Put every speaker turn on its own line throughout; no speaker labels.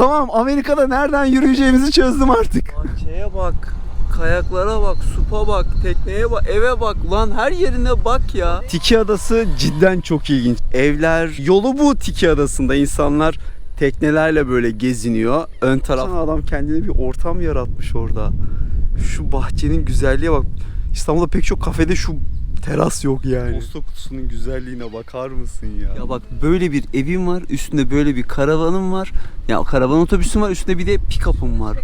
Tamam Amerika'da nereden yürüyeceğimizi çözdüm artık.
Bahçeye bak. Kayaklara bak, supa bak, tekneye bak, eve bak. Lan her yerine bak ya.
Tiki Adası cidden çok ilginç. Evler, yolu bu Tiki Adası'nda insanlar teknelerle böyle geziniyor. Ön taraf adam kendine bir ortam yaratmış orada. Şu bahçenin güzelliğe bak. İstanbul'da pek çok kafede şu teras yok yani. Posta kutusunun güzelliğine bakar mısın ya?
Ya bak böyle bir evim var, üstünde böyle bir karavanım var. Ya karavan otobüsüm var, üstünde bir de pick-up'ım var.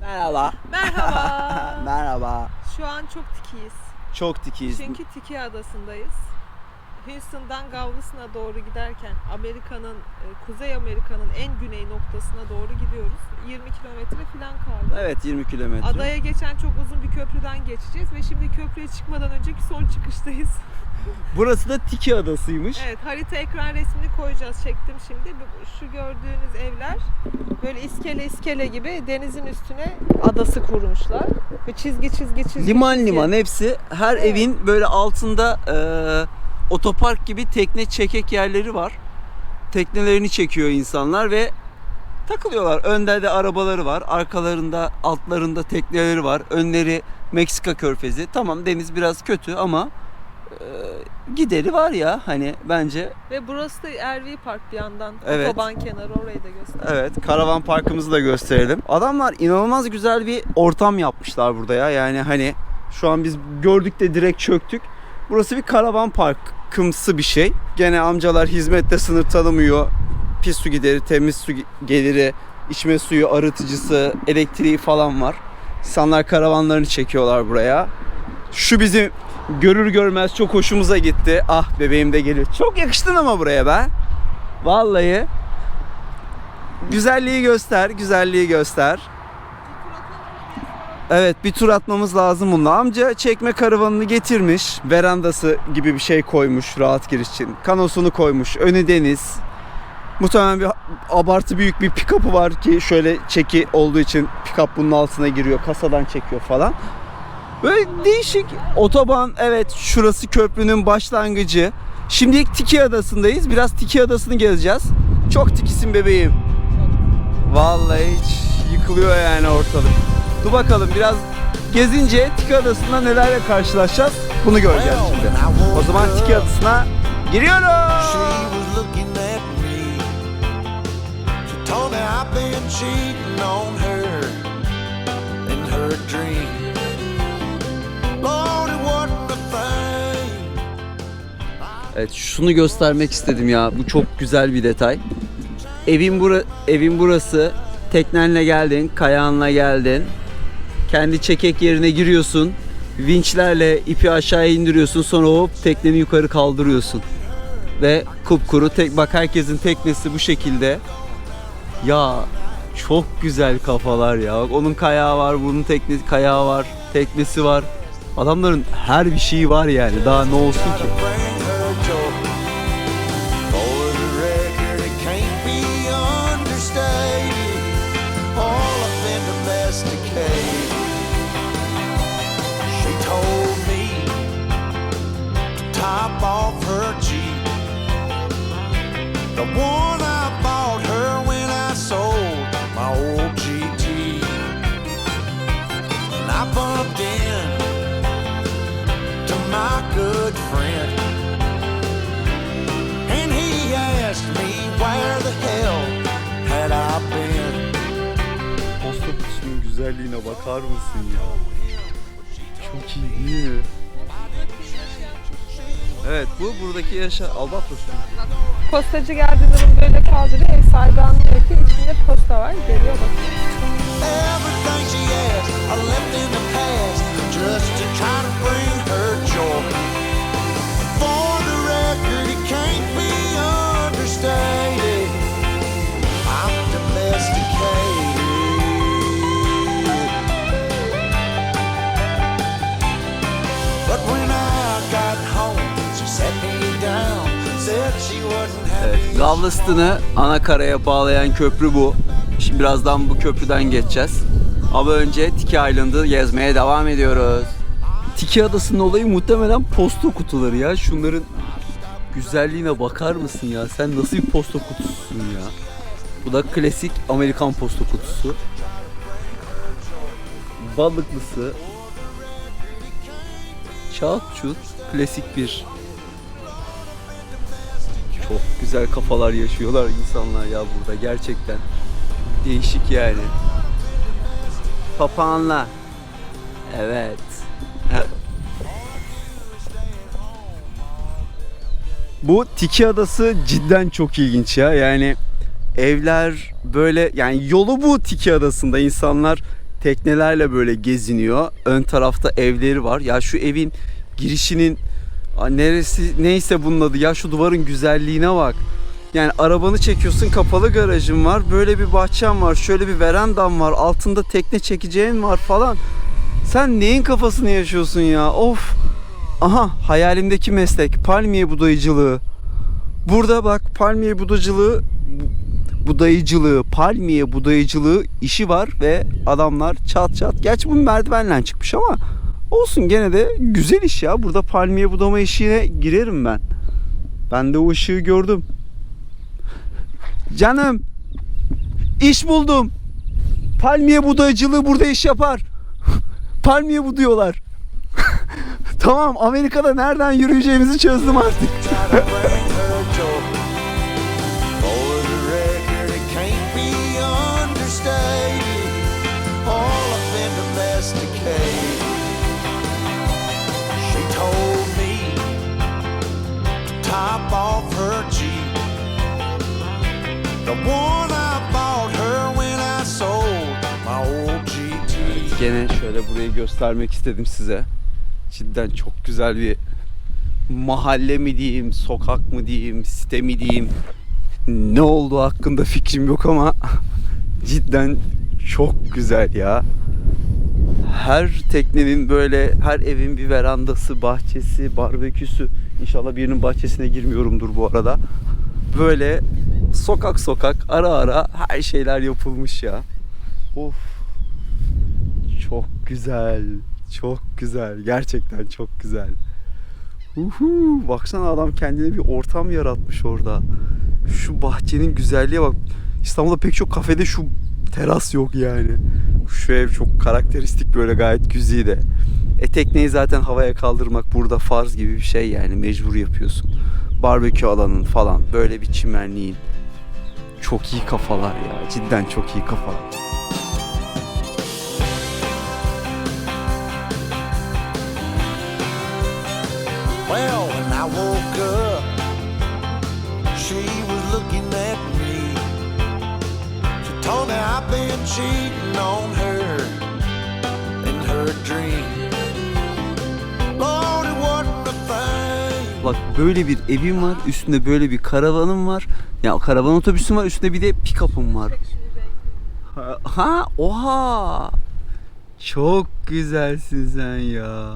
Merhaba.
Merhaba.
Merhaba.
Şu an çok tikiyiz.
Çok tikiyiz.
Çünkü Tiki Adası'ndayız. Houston'dan Galveston'a doğru giderken Amerika'nın, e, Kuzey Amerika'nın en güney noktasına doğru gidiyoruz. 20 kilometre falan kaldı.
Evet 20 kilometre.
Adaya geçen çok uzun bir köprüden geçeceğiz ve şimdi köprüye çıkmadan önceki son çıkıştayız.
Burası da Tiki Adası'ymış.
Evet, harita ekran resmini koyacağız. Çektim şimdi. Şu gördüğünüz evler böyle iskele iskele gibi denizin üstüne adası kurmuşlar. Ve çizgi çizgi çizgi.
Liman
çizgi.
liman hepsi. Her
Evet.
evin böyle altında e, otopark gibi tekne çekek yerleri var. Teknelerini çekiyor insanlar ve takılıyorlar. Önde de arabaları var. Arkalarında, altlarında tekneleri var. Önleri Meksika körfezi. Tamam deniz biraz kötü ama e, gideri var ya hani bence.
Ve burası da RV Park bir yandan.
Evet.
Otoban kenarı orayı da göster.
Evet, karavan parkımızı da gösterelim. Adamlar inanılmaz güzel bir ortam yapmışlar burada ya. Yani hani şu an biz gördük de direkt çöktük. Burası bir karavan parkımsı bir şey. Gene amcalar hizmette sınır tanımıyor. Pis su gideri, temiz su geliri, içme suyu, arıtıcısı, elektriği falan var. İnsanlar karavanlarını çekiyorlar buraya. Şu bizim görür görmez çok hoşumuza gitti. Ah bebeğim de geliyor. Çok yakıştın ama buraya be. Vallahi. Güzelliği göster, güzelliği göster. Evet bir tur atmamız lazım bununla. Amca çekme karavanını getirmiş. Verandası gibi bir şey koymuş rahat giriş için. Kanosunu koymuş. Önü deniz. Muhtemelen bir abartı büyük bir pick-up'ı var ki şöyle çeki olduğu için pick-up bunun altına giriyor. Kasadan çekiyor falan. Böyle değişik. Otoban evet şurası köprünün başlangıcı. Şimdilik Tiki Adası'ndayız. Biraz Tiki Adası'nı gezeceğiz. Çok tikisin bebeğim. Vallahi hiç yıkılıyor yani ortalık. Dur bakalım biraz gezince Tiki Adası'nda nelerle karşılaşacağız bunu göreceğiz şimdi. O zaman Tiki Adası'na giriyoruz. Evet şunu göstermek istedim ya. Bu çok güzel bir detay. Evin bura evin burası. Teknenle geldin, kayağınla geldin. Kendi çekek yerine giriyorsun. Vinçlerle ipi aşağıya indiriyorsun. Sonra hop tekneni yukarı kaldırıyorsun. Ve kupkuru tek bak herkesin teknesi bu şekilde. Ya çok güzel kafalar ya. Bak onun kayağı var, bunun teknesi kayağı var, teknesi var. Adamların her bir şeyi var yani. Daha ne olsun ki?
Been.
Posta kutusunun güzelliğine bakar mısın ya? Çok iyi değil mi?
Evet bu buradaki yaşa albatros?
Postacı geldiğinde bunu böyle kaldırıyor. Ev sahibi anlıyor ki içinde posta var. Geliyor bak.
Galveston'ı ana karaya bağlayan köprü bu. Şimdi birazdan bu köprüden geçeceğiz. Ama önce Tiki Island'ı gezmeye devam ediyoruz. Tiki Adası'nın olayı muhtemelen posta kutuları ya. Şunların güzelliğine bakar mısın ya? Sen nasıl bir posta kutususun ya? Bu da klasik Amerikan posta kutusu. Balıklısı. Çat çut klasik bir çok güzel kafalar yaşıyorlar insanlar ya burada gerçekten. Değişik yani. Papağanla. Evet. Bu Tiki Adası cidden çok ilginç ya. Yani evler böyle yani yolu bu Tiki Adası'nda insanlar teknelerle böyle geziniyor. Ön tarafta evleri var. Ya şu evin girişinin neresi neyse bunun adı ya şu duvarın güzelliğine bak. Yani arabanı çekiyorsun kapalı garajın var. Böyle bir bahçem var. Şöyle bir verandam var. Altında tekne çekeceğin var falan. Sen neyin kafasını yaşıyorsun ya? Of. Aha hayalimdeki meslek palmiye budayıcılığı. Burada bak palmiye budayıcılığı budayıcılığı, palmiye budayıcılığı işi var ve adamlar çat çat. Gerçi bu merdivenle çıkmış ama olsun gene de güzel iş ya. Burada palmiye budama işine girerim ben. Ben de o ışığı gördüm. Canım iş buldum. Palmiye budayıcılığı burada iş yapar. Palmiye buduyorlar. tamam Amerika'da nereden yürüyeceğimizi çözdüm artık. Gene şöyle burayı göstermek istedim size. Cidden çok güzel bir mahalle mi diyeyim, sokak mı diyeyim, site mi diyeyim. Ne olduğu hakkında fikrim yok ama cidden çok güzel ya. Her teknenin böyle her evin bir verandası, bahçesi, barbeküsü. İnşallah birinin bahçesine girmiyorumdur bu arada. Böyle sokak sokak ara ara her şeyler yapılmış ya. Of. Çok güzel. Çok güzel. Gerçekten çok güzel. Uhu, baksana adam kendine bir ortam yaratmış orada. Şu bahçenin güzelliğe bak. İstanbul'da pek çok kafede şu teras yok yani. Şu ev çok karakteristik böyle gayet güzide. E tekneyi zaten havaya kaldırmak burada farz gibi bir şey yani mecbur yapıyorsun. Barbekü alanın falan böyle bir çimenliğin. Çok iyi kafalar ya cidden çok iyi kafalar.
Woke up, she was looking at me. She told me I've been cheating on her in her dream. Lord, it wasn't a thing.
Bak böyle bir evim var, üstünde böyle bir karavanım var. Ya karavan otobüsüm var, üstünde bir de pick-up'ım var. Ha, ha, oha. Çok güzelsin sen ya.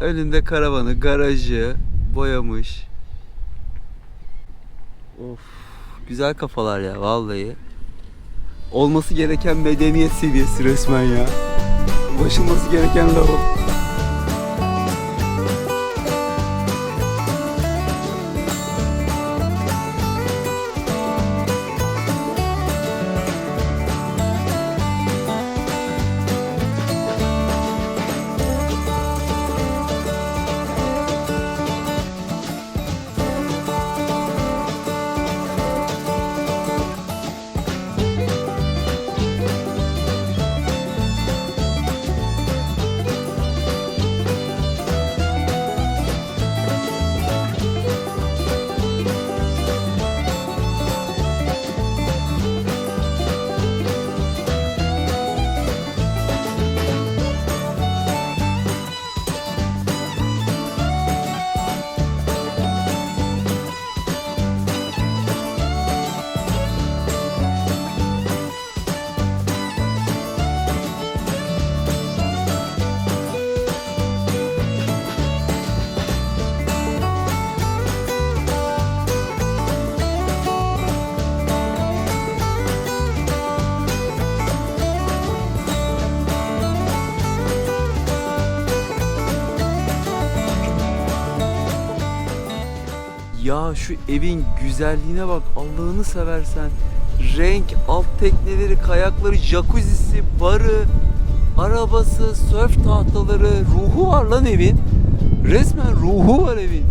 Önünde
karavanı, garajı boyamış. Of, güzel kafalar ya vallahi. Olması gereken medeniyet seviyesi resmen ya. Ulaşılması gereken level. Şu evin güzelliğine bak Allah'ını seversen. Renk, alt tekneleri, kayakları, jacuzzisi, barı, arabası, sörf tahtaları, ruhu var lan evin. Resmen ruhu var evin.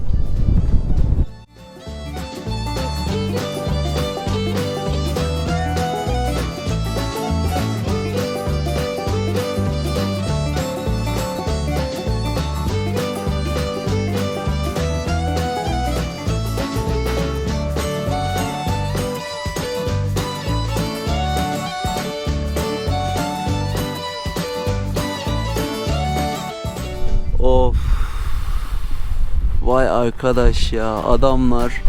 Vay arkadaş ya adamlar.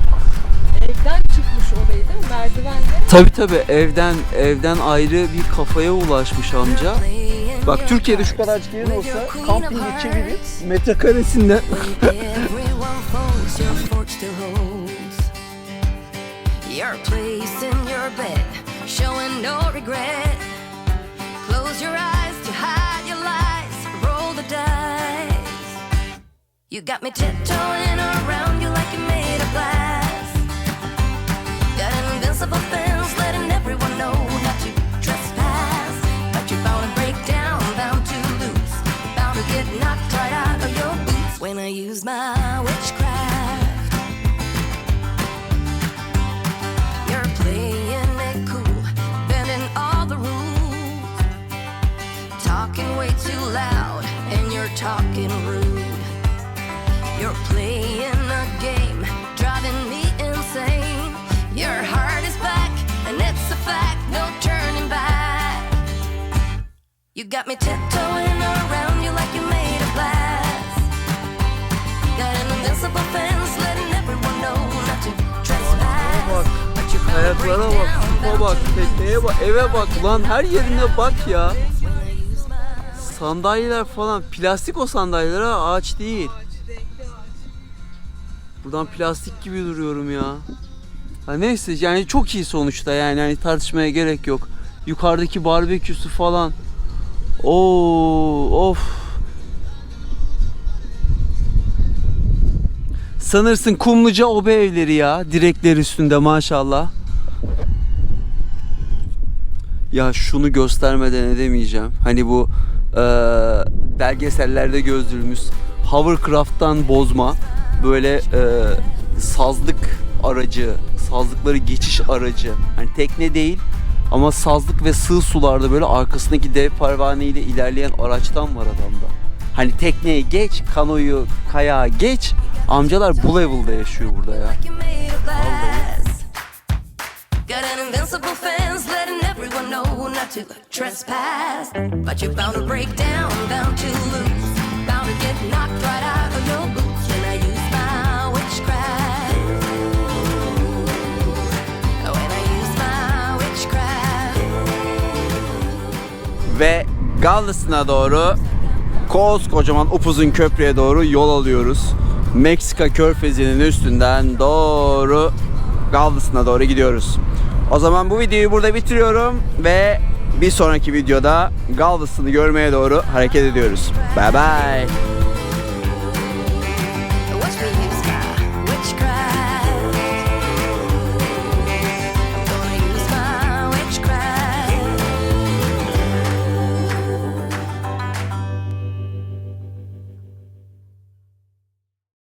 Evden çıkmış orayı değil mi? Merdivenle.
Tabi tabi evden evden ayrı bir kafaya ulaşmış amca. Bak Türkiye'de şu kadarcık yerin olsa kamping
still holds your place in your bed, showing no regret. Close your eyes You got me tiptoeing around you like you're made of glass. Got an invincible fence, letting everyone know not to trespass. But you're bound to break down, bound to lose, bound to get knocked right out of your boots when I use my witchcraft. You're playing it cool, bending all the rules, talking way too loud, and you're talking rude. Got me tiptoeing around you like you're made of glass. Got an invincible fence, letting everyone know not to trespass. But you're
bak, kupa bak, tekneye bak, eve bak lan her yerine bak ya. Sandalyeler falan plastik o sandalyeler ha ağaç değil. Buradan plastik gibi duruyorum ya. Ha neyse yani çok iyi sonuçta yani hani tartışmaya gerek yok. Yukarıdaki barbeküsü falan. Oo of. Sanırsın Kumluca obe evleri ya. Direkler üstünde maşallah. Ya şunu göstermeden edemeyeceğim. Hani bu eee, belgesellerde gördüğümüz hovercraft'tan bozma böyle eee, sazlık aracı, sazlıkları geçiş aracı. Hani tekne değil ama sazlık ve sığ sularda böyle arkasındaki dev pervane ile ilerleyen araçtan var adamda. Hani tekneyi geç, kanoyu, kayağı geç. Amcalar bu level'da yaşıyor burada ya.
like
Galveston'a doğru koskocaman upuzun köprüye doğru yol alıyoruz. Meksika körfezinin üstünden doğru Galveston'a doğru gidiyoruz. O zaman bu videoyu burada bitiriyorum ve bir sonraki videoda Galveston'ı görmeye doğru hareket ediyoruz. Bye bye.